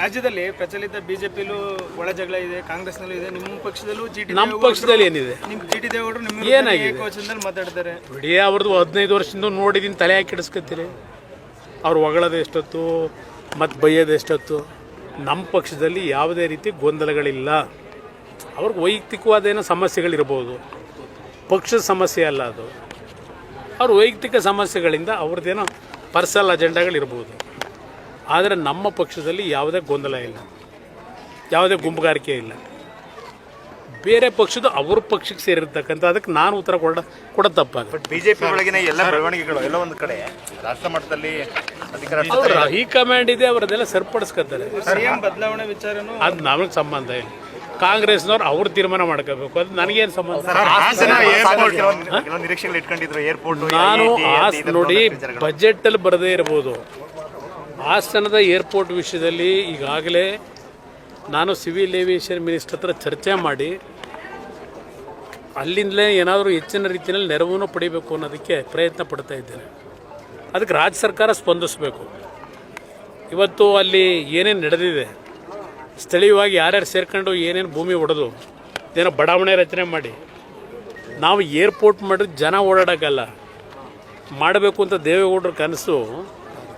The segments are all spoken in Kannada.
ರಾಜ್ಯದಲ್ಲಿ ಪ್ರಚಲಿತ ಬಿಜೆಪಿಲೂ ಒಳ ಜಗಳ ಇದೆ ಕಾಂಗ್ರೆಸ್ನಲ್ಲೂ ಇದೆ. ನಿಮ್ಮ ಪಕ್ಷದಲ್ಲೂ ಜಿ ಟಿ ನಮ್ಮ ಪಕ್ಷದಲ್ಲಿ ಏನಿದೆ? ನಿಮ್ ಜಿ ಟಿ ದೇವೇಗೌಡರು ನಿಮ್ಮ ಏನಾಗಿದೆ? ಕೋಚನದಲ್ಲಿ ಮಾತಾಡ್ತಾರೆ. ಬಿಡಿ ಅವ್ರದ್ದು ಹದಿನೈದು ವರ್ಷದಿಂದ ನೋಡಿದೀನಿ ತಲೆ ಹಾಕಿ ಹಿಡಿಸ್ಕೊತೀರಿ. ಅವ್ರು ಹೊಗಳೋದು ಎಷ್ಟೊತ್ತು ಮತ್ತು ಬೈಯೋದು ಎಷ್ಟೊತ್ತು? ನಮ್ಮ ಪಕ್ಷದಲ್ಲಿ ಯಾವುದೇ ರೀತಿ ಗೊಂದಲಗಳಿಲ್ಲ. ಅವ್ರಿಗೆ ವೈಯಕ್ತಿಕವಾದ ಏನೋ ಸಮಸ್ಯೆಗಳಿರ್ಬೋದು. ಪಕ್ಷದ ಸಮಸ್ಯೆ ಅಲ್ಲ ಅದು. ಅವ್ರ ವೈಯಕ್ತಿಕ ಸಮಸ್ಯೆಗಳಿಂದ ಅವ್ರದ್ದೇನೋ ಪರ್ಸನಲ್ ಅಜೆಂಡಾಗಳಿರ್ಬೋದು. ಆದರೆ ನಮ್ಮ ಪಕ್ಷದಲ್ಲಿ ಯಾವುದೇ ಗೊಂದಲ ಇಲ್ಲ. ಯಾವುದೇ ಗುಂಪುಗಾರಿಕೆ ಇಲ್ಲ. ಬೇರೆ ಪಕ್ಷದ ಅವ್ರ ಪಕ್ಷಕ್ಕೆ ಸೇರಿರ್ತಕ್ಕಂಥ ಅದಕ್ಕೆ ನಾನು ಉತ್ತರ ಕೊಡ ಕೊಡ ತಪ್ಪಾಗ ಬಟ್ ಬಿಜೆಪಿ ಒಳಗಿನ ಎಲ್ಲ ಬೆಳವಣಿಗೆಗಳು ಎಲ್ಲ ಒಂದು ಕಡೆ. ರಾಷ್ಟ್ರ ಮಟ್ಟದಲ್ಲಿ ಅಧಿಕಾರ ಹೈಕಮಾಂಡ್ ಇದೆ ಅವರದೆಲ್ಲ ಸರಿಪಡಿಸ್ಕೊತಾರೆ. ಸಿಎಂ ಬದಲಾವಣೆ ವಿಚಾರ ಅದು ನಮಗೆ ಸಂಬಂಧ ಇಲ್ಲ. ಕಾಂಗ್ರೆಸ್ನವ್ರು ಅವ್ರು ತೀರ್ಮಾನ ಮಾಡ್ಕೋಬೇಕು. ಅದು ನನಗೇನು ಸಂಬಂಧ ನಾನು ನೋಡಿ ನೋಡಿ ಬಜೆಟಲ್ಲಿ ಬರದೇ ಇರ್ಬೋದು. ಹಾಸನದ ಏರ್ಪೋರ್ಟ್ ವಿಷಯದಲ್ಲಿ ಈಗಾಗಲೇ ನಾನು ಸಿವಿಲ್ ಏವಿಯೇಷನ್ ಮಿನಿಸ್ಟರ್ ಹತ್ರ ಚರ್ಚೆ ಮಾಡಿ, ಅಲ್ಲಿಂದಲೇ ಏನಾದರೂ ಹೆಚ್ಚಿನ ರೀತಿಯಲ್ಲಿ ನೆರವನ್ನು ಪಡಿಬೇಕು ಅನ್ನೋದಕ್ಕೆ ಪ್ರಯತ್ನ ಪಡ್ತಾ ಇದ್ದೇನೆ. ಅದಕ್ಕೆ ರಾಜ್ಯ ಸರ್ಕಾರ ಸ್ಪಂದಿಸಬೇಕು. ಇವತ್ತು ಅಲ್ಲಿ ಏನೇನು ನಡೆದಿದೆ, ಸ್ಥಳೀಯವಾಗಿ ಯಾರ್ಯಾರು ಸೇರ್ಕೊಂಡು ಏನೇನು ಭೂಮಿ ಹೊಡೆದು ಏನೋ ಬಡಾವಣೆ ರಚನೆ ಮಾಡಿ, ನಾವು ಏರ್ಪೋರ್ಟ್ ಮಾಡಿದ್ರೆ ಜನ ಓಡಾಡೋಕ್ಕಲ್ಲ, ಮಾಡಬೇಕು ಅಂತ ದೇವೇಗೌಡರ ಕನಸು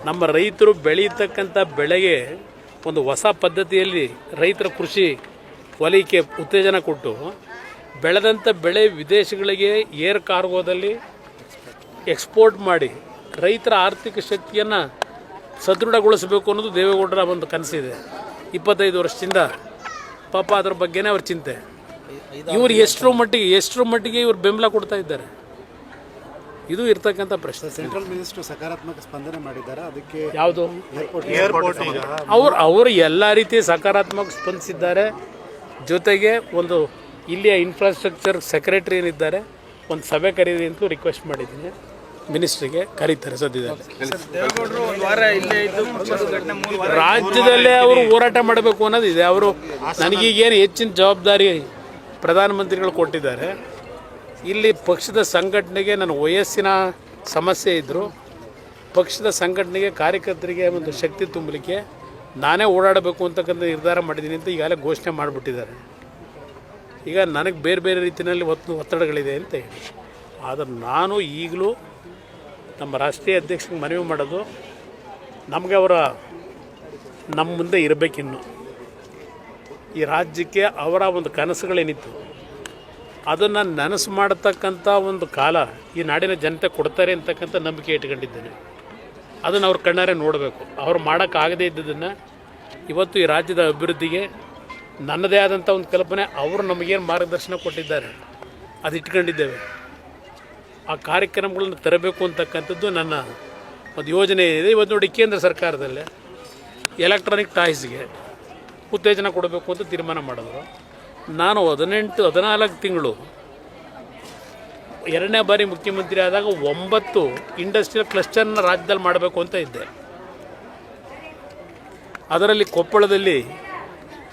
ನಮ್ಮ ರೈತರು ಬೆಳೀತಕ್ಕಂಥ ಬೆಳೆಗೆ ಒಂದು ಹೊಸ ಪದ್ಧತಿಯಲ್ಲಿ ರೈತರ ಕೃಷಿ ವಲಯಕ್ಕೆ ಉತ್ತೇಜನ ಕೊಟ್ಟು ಬೆಳೆದಂಥ ಬೆಳೆ ವಿದೇಶಗಳಿಗೆ ಏರ್ ಕಾರ್ಗೋದಲ್ಲಿ ಎಕ್ಸ್ಪೋರ್ಟ್ ಮಾಡಿ ರೈತರ ಆರ್ಥಿಕ ಶಕ್ತಿಯನ್ನು ಸದೃಢಗೊಳಿಸಬೇಕು ಅನ್ನೋದು ದೇವೇಗೌಡರ ಒಂದು ಕನಸಿದೆ. ಇಪ್ಪತ್ತೈದು ವರ್ಷದಿಂದ ಪಾಪ ಅದ್ರ ಬಗ್ಗೆನೇ ಅವ್ರ ಚಿಂತೆ. ಇವ್ರು ಎಷ್ಟರ ಮಟ್ಟಿಗೆ ಎಷ್ಟರ ಮಟ್ಟಿಗೆ ಇವ್ರು ಬೆಂಬಲ ಕೊಡ್ತಾ ಇದ್ದಾರೆ. ಇದು ಇರ್ತಕ್ಕಂಥ ಪ್ರಶ್ನೆ. ಸೆಂಟ್ರಲ್ ಮಿನಿಸ್ಟರ್ ಸಕಾರಾತ್ಮಕ ಸ್ಪಂದನೆ ಮಾಡಿದ್ದಾರೆ? ಅದಕ್ಕೆ ಯಾವುದು? ಏರ್ಪೋರ್ಟ್ ಅವ್ರು ಅವರು ಎಲ್ಲ ರೀತಿ ಸಕಾರಾತ್ಮಕ ಸ್ಪಂದಿಸಿದ್ದಾರೆ. ಜೊತೆಗೆ ಒಂದು ಇಲ್ಲಿಯ ಇನ್ಫ್ರಾಸ್ಟ್ರಕ್ಚರ್ ಸೆಕ್ರೆಟರಿ ಏನಿದ್ದಾರೆ ಒಂದು ಸಭೆ ಕರೀರಿ ಅಂತ ರಿಕ್ವೆಸ್ಟ್ ಮಾಡಿದ್ದೀನಿ. ಮಿನಿಸ್ಟ್ರಿಗೆ ಕರೀತಾರೆ ಸದ್ಯದಲ್ಲಿ. ದೇವೇಗೌಡರು ಒಂದು ವಾರ ಇಲ್ಲೇ ಇದ್ದು ಪಕ್ಷದ ಘಟನೆ ಮೂರು ವಾರ ರಾಜ್ಯದಲ್ಲೇ ಅವರು ಹೋರಾಟ ಮಾಡಬೇಕು ಅನ್ನೋದು ಇದೆ ಅವರು ನನಗೀಗೇನು ಹೆಚ್ಚಿನ ಜವಾಬ್ದಾರಿ ಪ್ರಧಾನಮಂತ್ರಿಗಳು ಕೊಟ್ಟಿದ್ದಾರೆ. ಇಲ್ಲಿ ಪಕ್ಷದ ಸಂಘಟನೆಗೆ ನನ್ನ ವಯಸ್ಸಿನ ಸಮಸ್ಯೆ ಇದ್ದರು ಪಕ್ಷದ ಸಂಘಟನೆಗೆ ಕಾರ್ಯಕರ್ತರಿಗೆ ಒಂದು ಶಕ್ತಿ ತುಂಬಲಿಕ್ಕೆ ನಾನೇ ಓಡಾಡಬೇಕು ಅಂತಕ್ಕಂಥ ನಿರ್ಧಾರ ಮಾಡಿದ್ದೀನಿ ಅಂತ ಈಗಾಗಲೇ ಘೋಷಣೆ ಮಾಡಿಬಿಟ್ಟಿದ್ದಾರೆ. ಈಗ ನನಗೆ ಬೇರೆ ಬೇರೆ ರೀತಿಯಲ್ಲಿ ಒತ್ತು ಒತ್ತಡಗಳಿದೆ ಅಂತ ಹೇಳಿ. ಆದರೆ ನಾನು ಈಗಲೂ ನಮ್ಮ ರಾಷ್ಟ್ರೀಯ ಅಧ್ಯಕ್ಷರಿಗೆ ಮನವಿ ಮಾಡೋದು ನಮಗೆ ಅವರ ನಮ್ಮ ಮುಂದೆ ಇರಬೇಕಿನ್ನು. ಈ ರಾಜ್ಯಕ್ಕೆ ಅವರ ಒಂದು ಕನಸುಗಳೇನಿತ್ತು. ಅದನ್ನು ನನಸು ಮಾಡತಕ್ಕಂಥ ಒಂದು ಕಾಲ ಈ ನಾಡಿನ ಜನತೆ ಕೊಡ್ತಾರೆ ಅಂತಕ್ಕಂಥ ನಂಬಿಕೆ ಇಟ್ಕೊಂಡಿದ್ದೇನೆ. ಅದನ್ನು ಅವ್ರ ಕಣ್ಣಾರೆ ನೋಡಬೇಕು. ಅವ್ರು ಮಾಡೋಕ್ಕಾಗದೇ ಇದ್ದದನ್ನು ಇವತ್ತು ಈ ರಾಜ್ಯದ ಅಭಿವೃದ್ಧಿಗೆ ನನ್ನದೇ ಆದಂಥ ಒಂದು ಕಲ್ಪನೆ ಅವರು ನಮಗೇನು ಮಾರ್ಗದರ್ಶನ ಕೊಟ್ಟಿದ್ದಾರೆ. ಅದು ಇಟ್ಕೊಂಡಿದ್ದೇವೆ. ಆ ಕಾರ್ಯಕ್ರಮಗಳನ್ನು ತರಬೇಕು ಅಂತಕ್ಕಂಥದ್ದು ನನ್ನ ಒಂದು ಯೋಜನೆ ಇದೆ. ಇವತ್ತು ನೋಡಿ ಕೇಂದ್ರ ಸರ್ಕಾರದಲ್ಲೇ ಎಲೆಕ್ಟ್ರಾನಿಕ್ ಟಾಯ್ಸ್ಗೆ ಉತ್ತೇಜನ ಕೊಡಬೇಕು ಅಂತ ತೀರ್ಮಾನ ಮಾಡಿದ್ರು. ನಾನು ಹದಿನೆಂಟು, ಹದಿನಾಲ್ಕು ತಿಂಗಳು ಎರಡನೇ ಬಾರಿ ಮುಖ್ಯಮಂತ್ರಿ ಆದಾಗ ಒಂಬತ್ತು ಇಂಡಸ್ಟ್ರಿಯಲ್ ಕ್ಲಸ್ಟರ್ನ ರಾಜ್ಯದಲ್ಲಿ ಮಾಡಬೇಕು ಅಂತ ಇದ್ದೆ. ಅದರಲ್ಲಿ ಕೊಪ್ಪಳದಲ್ಲಿ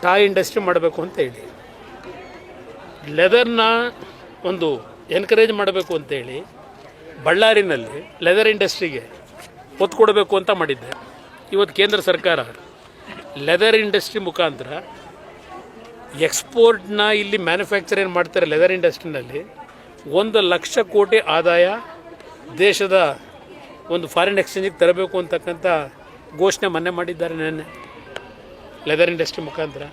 ಟಾಯ್ ಇಂಡಸ್ಟ್ರಿ ಮಾಡಬೇಕು ಅಂತ ಹೇಳಿ. ಲೆದರ್ನ ಒಂದು ಎನ್ಕರೇಜ್ ಮಾಡಬೇಕು ಅಂತೇಳಿ ಬಳ್ಳಾರಿನಲ್ಲಿ ಲೆದರ್ ಇಂಡಸ್ಟ್ರಿಗೆ ಒತ್ತು ಕೊಡಬೇಕು ಅಂತ ಮಾಡಿದ್ದೆ. ಇವತ್ತು ಕೇಂದ್ರ ಸರ್ಕಾರ ಲೆದರ್ ಇಂಡಸ್ಟ್ರಿ ಮುಖಾಂತರ ಎಕ್ಸ್ಪೋರ್ಟ್ನ ಇಲ್ಲಿ ಮ್ಯಾನುಫ್ಯಾಕ್ಚರ್ ಏನು ಮಾಡ್ತಾರೆ ಲೆದರ್ ಇಂಡಸ್ಟ್ರಿನಲ್ಲಿ? ಒಂದು ಲಕ್ಷ ಕೋಟಿ ಆದಾಯ ದೇಶದ ಒಂದು ಫಾರಿನ್ ಎಕ್ಸ್ಚೇಂಜಿಗೆ ತರಬೇಕು ಅಂತಕ್ಕಂಥ ಘೋಷಣೆ ಮೊನ್ನೆ ಮಾಡಿದ್ದಾರೆ ನೆನ್ನೆ. ಲೆದರ್ ಇಂಡಸ್ಟ್ರಿ ಮುಖಾಂತರ.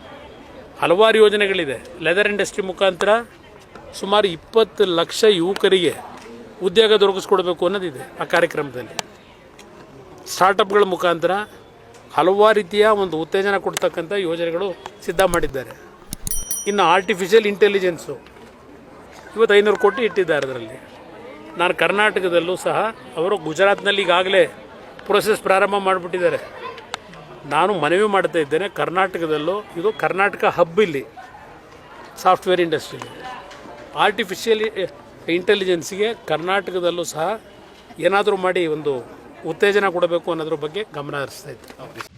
ಹಲವಾರು ಯೋಜನೆಗಳಿದೆ. ಲೆದರ್ ಇಂಡಸ್ಟ್ರಿ ಮುಖಾಂತರ ಸುಮಾರು ಇಪ್ಪತ್ತು ಲಕ್ಷ ಯುವಕರಿಗೆ ಉದ್ಯೋಗ ದೊರಕಿಸ್ಕೊಡ್ಬೇಕು ಅನ್ನೋದಿದೆ ಆ ಕಾರ್ಯಕ್ರಮದಲ್ಲಿ. ಸ್ಟಾರ್ಟಪ್ಗಳ ಮುಖಾಂತರ ಹಲವಾರು ರೀತಿಯ ಒಂದು ಉತ್ತೇಜನ ಕೊಡ್ತಕ್ಕಂಥ ಯೋಜನೆಗಳು ಸಿದ್ಧ ಮಾಡಿದ್ದಾರೆ. ಇನ್ನು ಆರ್ಟಿಫಿಷಿಯಲ್ ಇಂಟೆಲಿಜೆನ್ಸು ಇವತ್ತು ಐನೂರು ಕೋಟಿ ಇಟ್ಟಿದ್ದಾರೆ ಅದರಲ್ಲಿ. ನಾನು ಕರ್ನಾಟಕದಲ್ಲೂ ಸಹ ಅವರು ಗುಜರಾತ್ನಲ್ಲಿ ಈಗಾಗಲೇ ಪ್ರೊಸೆಸ್ ಪ್ರಾರಂಭ ಮಾಡಿಬಿಟ್ಟಿದ್ದಾರೆ. ನಾನು ಮನವಿ ಮಾಡ್ತಾ ಇದ್ದೇನೆ ಕರ್ನಾಟಕದಲ್ಲೂ, ಇದು ಕರ್ನಾಟಕ ಹಬ್ ಇಲ್ಲಿ ಸಾಫ್ಟ್ವೇರ್ ಇಂಡಸ್ಟ್ರಿಲಿ ಆರ್ಟಿಫಿಷಿಯಲ್ ಇಂಟೆಲಿಜೆನ್ಸಿಗೆ ಕರ್ನಾಟಕದಲ್ಲೂ ಸಹ ಏನಾದರೂ ಮಾಡಿ ಒಂದು ಉತ್ತೇಜನ ಕೊಡಬೇಕು ಅನ್ನೋದ್ರ ಬಗ್ಗೆ ಗಮನ ಹರಿಸ್ತಾ ಇದ್ದೆ